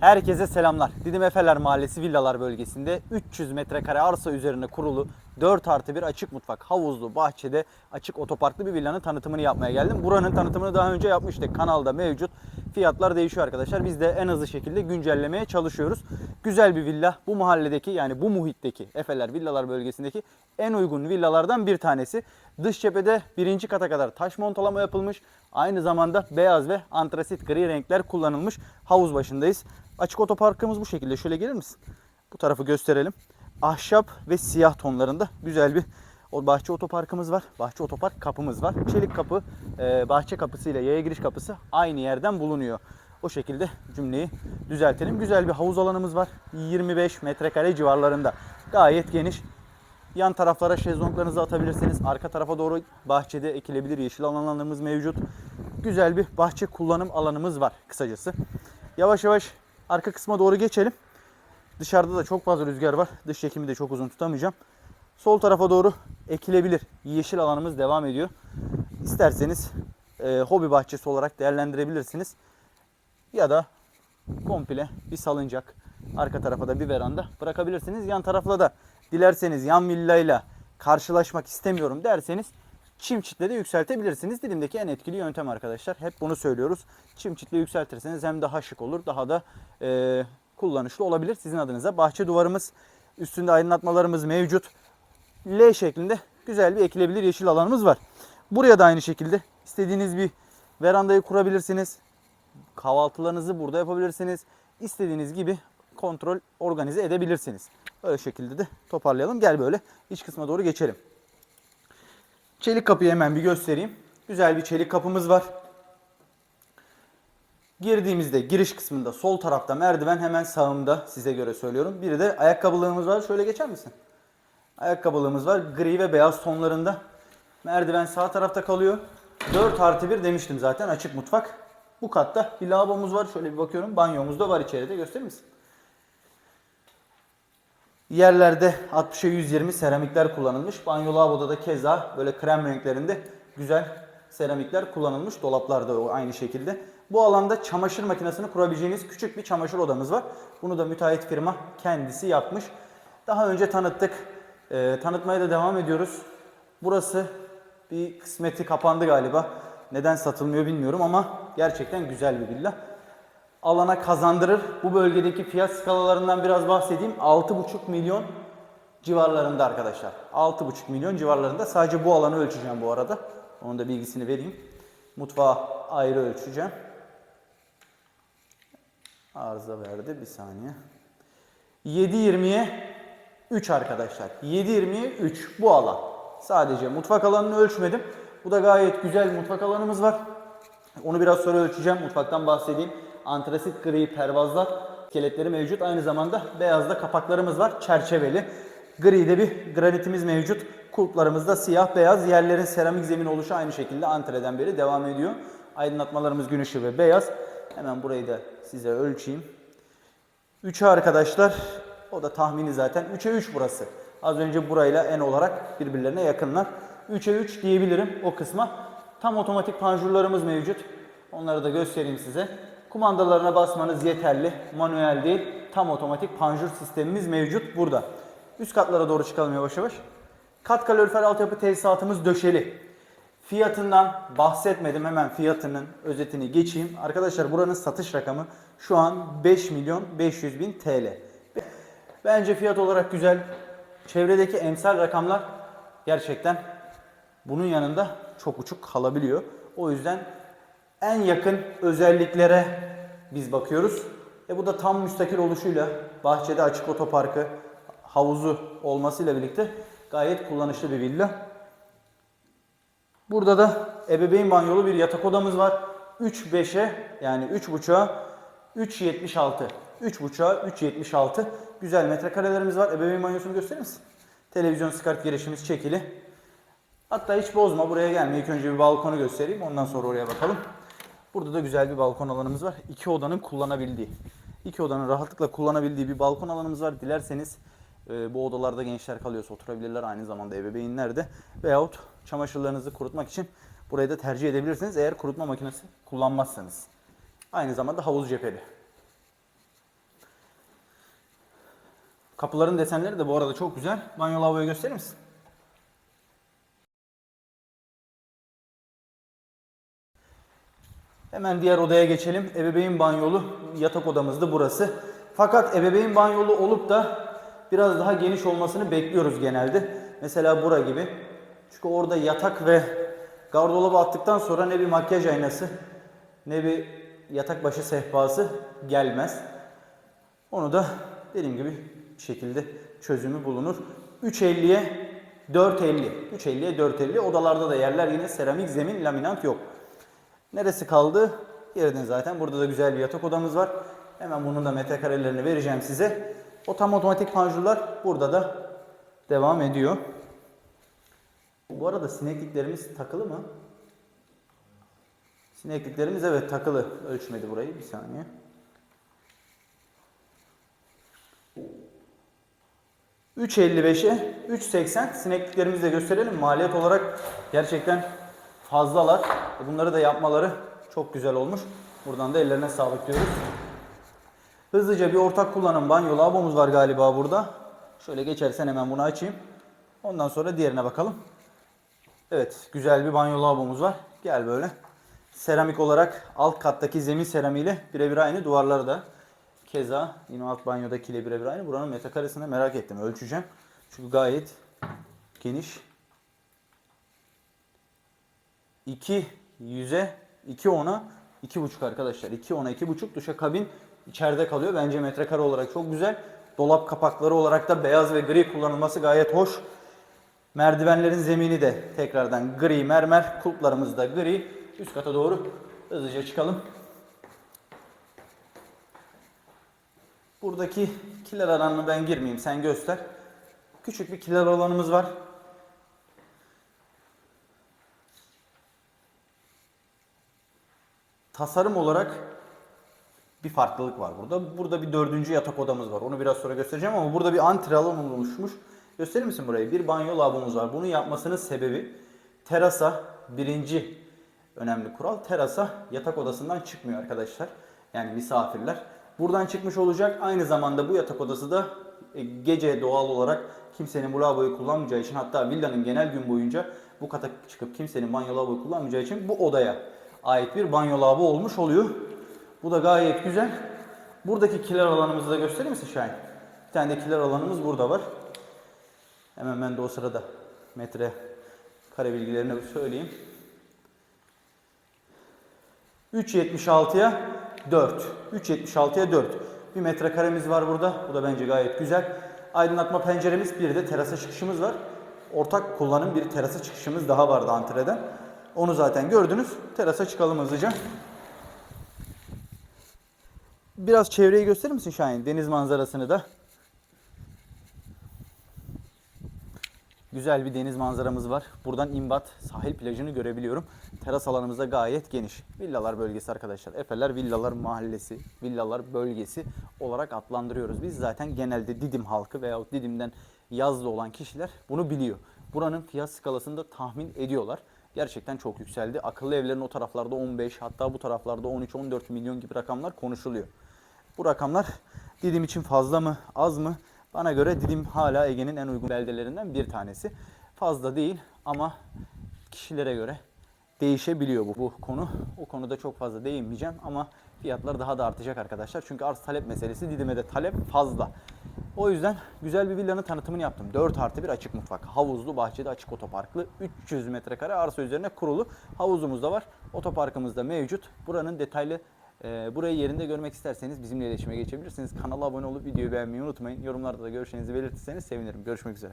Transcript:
Herkese selamlar. Didim Efeler Mahallesi Villalar bölgesinde 300 metrekare arsa üzerine kurulu 4 artı 1 açık mutfak, havuzlu, bahçede açık otoparklı bir villanın tanıtımını yapmaya geldim. Buranın tanıtımını daha önce yapmıştık. Kanalda mevcut. Fiyatlar değişiyor arkadaşlar. Biz de en hızlı şekilde güncellemeye çalışıyoruz. Güzel bir villa. Bu mahalledeki yani bu muhitteki Efeler Villalar bölgesindeki en uygun villalardan bir tanesi. Dış cephede birinci kata kadar taş montalama yapılmış. Aynı zamanda beyaz ve antrasit gri renkler kullanılmış. Havuz başındayız. Açık otoparkımız bu şekilde. Şöyle gelir misin? Bu tarafı gösterelim. Ahşap ve siyah tonlarında güzel bir o bahçe otoparkımız var. Bahçe otopark kapımız var. Çelik kapı, e, bahçe kapısı ile yaya giriş kapısı aynı yerden bulunuyor. O şekilde cümleyi düzeltelim. Güzel bir havuz alanımız var. 25 metrekare civarlarında. Gayet geniş. Yan taraflara şezlonglarınızı atabilirsiniz. Arka tarafa doğru bahçede ekilebilir yeşil alanlarımız mevcut. Güzel bir bahçe kullanım alanımız var kısacası. Yavaş yavaş arka kısma doğru geçelim. Dışarıda da çok fazla rüzgar var. Dış çekimi de çok uzun tutamayacağım. Sol tarafa doğru ekilebilir yeşil alanımız devam ediyor. İsterseniz e, hobi bahçesi olarak değerlendirebilirsiniz. Ya da komple bir salıncak, arka tarafa da bir veranda bırakabilirsiniz. Yan tarafla da dilerseniz yan villayla karşılaşmak istemiyorum derseniz çim çitle de yükseltebilirsiniz. Dilimdeki en etkili yöntem arkadaşlar. Hep bunu söylüyoruz. Çim çitle yükseltirseniz hem daha şık olur, daha da e, kullanışlı olabilir sizin adınıza. Bahçe duvarımız, üstünde aydınlatmalarımız mevcut. L şeklinde güzel bir ekilebilir yeşil alanımız var. Buraya da aynı şekilde istediğiniz bir verandayı kurabilirsiniz. Kahvaltılarınızı burada yapabilirsiniz. İstediğiniz gibi kontrol organize edebilirsiniz. Öyle şekilde de toparlayalım. Gel böyle iç kısma doğru geçelim. Çelik kapıyı hemen bir göstereyim. Güzel bir çelik kapımız var. Girdiğimizde giriş kısmında sol tarafta merdiven hemen sağımda size göre söylüyorum. Bir de ayakkabılığımız var. Şöyle geçer misin? Ayakkabılığımız var. Gri ve beyaz tonlarında. Merdiven sağ tarafta kalıyor. 4 artı 1 demiştim zaten açık mutfak. Bu katta bir lavabomuz var. Şöyle bir bakıyorum. Banyomuz da var içeride. Gösterir misin? Yerlerde 60'a 120 seramikler kullanılmış. Banyo lavaboda da keza böyle krem renklerinde güzel seramikler kullanılmış. Dolaplarda aynı şekilde. Bu alanda çamaşır makinesini kurabileceğiniz küçük bir çamaşır odamız var. Bunu da müteahhit firma kendisi yapmış. Daha önce tanıttık. Ee, tanıtmaya da devam ediyoruz. Burası bir kısmeti kapandı galiba. Neden satılmıyor bilmiyorum ama gerçekten güzel bir villa alana kazandırır. Bu bölgedeki fiyat skalalarından biraz bahsedeyim. 6,5 milyon civarlarında arkadaşlar. 6,5 milyon civarlarında. Sadece bu alanı ölçeceğim bu arada. Onun da bilgisini vereyim. Mutfağı ayrı ölçeceğim. Arıza verdi bir saniye. 7.20'ye 3 arkadaşlar. 7.20'ye 3 bu alan. Sadece mutfak alanını ölçmedim. Bu da gayet güzel mutfak alanımız var. Onu biraz sonra ölçeceğim. Mutfaktan bahsedeyim. Antrasit gri pervazlar keletleri mevcut. Aynı zamanda beyazda kapaklarımız var. Çerçeveli. Gri'de bir granitimiz mevcut. Kulplarımızda siyah beyaz. Yerlerin seramik zemin oluşu aynı şekilde antreden beri devam ediyor. Aydınlatmalarımız gün ışığı ve beyaz. Hemen burayı da size ölçeyim. 3'e arkadaşlar. O da tahmini zaten. 3'e 3 burası. Az önce burayla en olarak birbirlerine yakınlar. 3'e 3 diyebilirim o kısma. Tam otomatik panjurlarımız mevcut. Onları da göstereyim size. Kumandalarına basmanız yeterli. Manuel değil. Tam otomatik panjur sistemimiz mevcut burada. Üst katlara doğru çıkalım yavaş yavaş. Kat kalorifer altyapı tesisatımız döşeli. Fiyatından bahsetmedim. Hemen fiyatının özetini geçeyim. Arkadaşlar buranın satış rakamı şu an 5 milyon 500 bin TL. Bence fiyat olarak güzel. Çevredeki emsal rakamlar gerçekten bunun yanında çok uçuk kalabiliyor. O yüzden en yakın özelliklere biz bakıyoruz. E bu da tam müstakil oluşuyla bahçede açık otoparkı, havuzu olmasıyla birlikte gayet kullanışlı bir villa. Burada da ebeveyn banyolu bir yatak odamız var. 3.5'e yani 3.5'a 3.76. 3.5'a 3.76. Güzel metrekarelerimiz var. Ebeveyn banyosunu gösterir misin? Televizyon skart girişimiz çekili. Hatta hiç bozma buraya gelme. İlk önce bir balkonu göstereyim. Ondan sonra oraya bakalım. Burada da güzel bir balkon alanımız var. İki odanın kullanabildiği. iki odanın rahatlıkla kullanabildiği bir balkon alanımız var. Dilerseniz e, bu odalarda gençler kalıyorsa oturabilirler. Aynı zamanda ebeveynler de. Veyahut çamaşırlarınızı kurutmak için burayı da tercih edebilirsiniz. Eğer kurutma makinesi kullanmazsanız. Aynı zamanda havuz cepheli. Kapıların desenleri de bu arada çok güzel. Banyo lavaboyu gösterir misin? Hemen diğer odaya geçelim. Ebeveyn banyolu yatak odamız da burası. Fakat ebeveyn banyolu olup da biraz daha geniş olmasını bekliyoruz genelde. Mesela bura gibi. Çünkü orada yatak ve gardırobı attıktan sonra ne bir makyaj aynası ne bir yatak başı sehpası gelmez. Onu da dediğim gibi bir şekilde çözümü bulunur. 3.50'ye 4.50. 3.50'ye 4.50. Odalarda da yerler yine seramik zemin laminat yok. Neresi kaldı? Yerden zaten. Burada da güzel bir yatak odamız var. Hemen bunun da metrekarelerini vereceğim size. O tam otomatik panjurlar burada da devam ediyor. Bu arada sinekliklerimiz takılı mı? Sinekliklerimiz evet takılı. Ölçmedi burayı. Bir saniye. ...3.55'e 3.80 sinekliklerimizi de gösterelim. Maliyet olarak gerçekten fazlalar. Bunları da yapmaları çok güzel olmuş. Buradan da ellerine sağlık diyoruz. Hızlıca bir ortak kullanım banyo lavabomuz var galiba burada. Şöyle geçersen hemen bunu açayım. Ondan sonra diğerine bakalım. Evet güzel bir banyo lavabomuz var. Gel böyle. Seramik olarak alt kattaki zemin seramiğiyle birebir aynı. Duvarları da keza yine alt banyodakiyle birebir aynı. Buranın metrekaresini merak ettim. Ölçeceğim. Çünkü gayet geniş. 2 yüze 2 ona 2,5 arkadaşlar. 2 ona 2,5 duşa kabin içeride kalıyor. Bence metrekare olarak çok güzel. Dolap kapakları olarak da beyaz ve gri kullanılması gayet hoş. Merdivenlerin zemini de tekrardan gri mermer. Kulplarımız da gri. Üst kata doğru hızlıca çıkalım. Buradaki kiler alanına ben girmeyeyim. Sen göster. Küçük bir kiler alanımız var. Tasarım olarak bir farklılık var burada. Burada bir dördüncü yatak odamız var. Onu biraz sonra göstereceğim ama burada bir antre alan oluşmuş. Gösterir misin burayı? Bir banyo lavabomuz var. Bunu yapmasının sebebi terasa birinci önemli kural. Terasa yatak odasından çıkmıyor arkadaşlar. Yani misafirler. Buradan çıkmış olacak. Aynı zamanda bu yatak odası da e, gece doğal olarak kimsenin bu lavaboyu kullanmayacağı için hatta villanın genel gün boyunca bu kata çıkıp kimsenin banyo lavaboyu kullanmayacağı için bu odaya ait bir banyo lavabo olmuş oluyor. Bu da gayet güzel. Buradaki kiler alanımızı da gösterir misin Şahin? Bir tane de kiler alanımız burada var. Hemen ben de o sırada metre kare bilgilerini söyleyeyim. 3.76'ya 4. 3.76'ya 4. Bir metrekaremiz var burada. Bu da bence gayet güzel. Aydınlatma penceremiz bir de terasa çıkışımız var. Ortak kullanım bir terasa çıkışımız daha vardı antreden. Onu zaten gördünüz. Terasa çıkalım hızlıca. Biraz çevreyi gösterir misin Şahin? Deniz manzarasını da. Güzel bir deniz manzaramız var. Buradan İmbat sahil plajını görebiliyorum. Teras alanımız da gayet geniş. Villalar bölgesi arkadaşlar. Efeler Villalar Mahallesi, Villalar Bölgesi olarak adlandırıyoruz. Biz zaten genelde Didim halkı veyahut Didim'den yazlı olan kişiler bunu biliyor. Buranın fiyat skalasını da tahmin ediyorlar. Gerçekten çok yükseldi. Akıllı evlerin o taraflarda 15 hatta bu taraflarda 13-14 milyon gibi rakamlar konuşuluyor. Bu rakamlar Didim için fazla mı az mı? Bana göre Didim hala Ege'nin en uygun beldelerinden bir tanesi. Fazla değil ama kişilere göre değişebiliyor bu, bu konu. O konuda çok fazla değinmeyeceğim ama fiyatlar daha da artacak arkadaşlar. Çünkü arz talep meselesi Didim'e de talep fazla. O yüzden güzel bir villanın tanıtımını yaptım. 4 artı bir açık mutfak. Havuzlu, bahçeli, açık otoparklı. 300 metrekare arsa üzerine kurulu. Havuzumuz da var. Otoparkımız da mevcut. Buranın detaylı e, burayı yerinde görmek isterseniz bizimle iletişime geçebilirsiniz. Kanala abone olup videoyu beğenmeyi unutmayın. Yorumlarda da görüşlerinizi belirtirseniz sevinirim. Görüşmek üzere.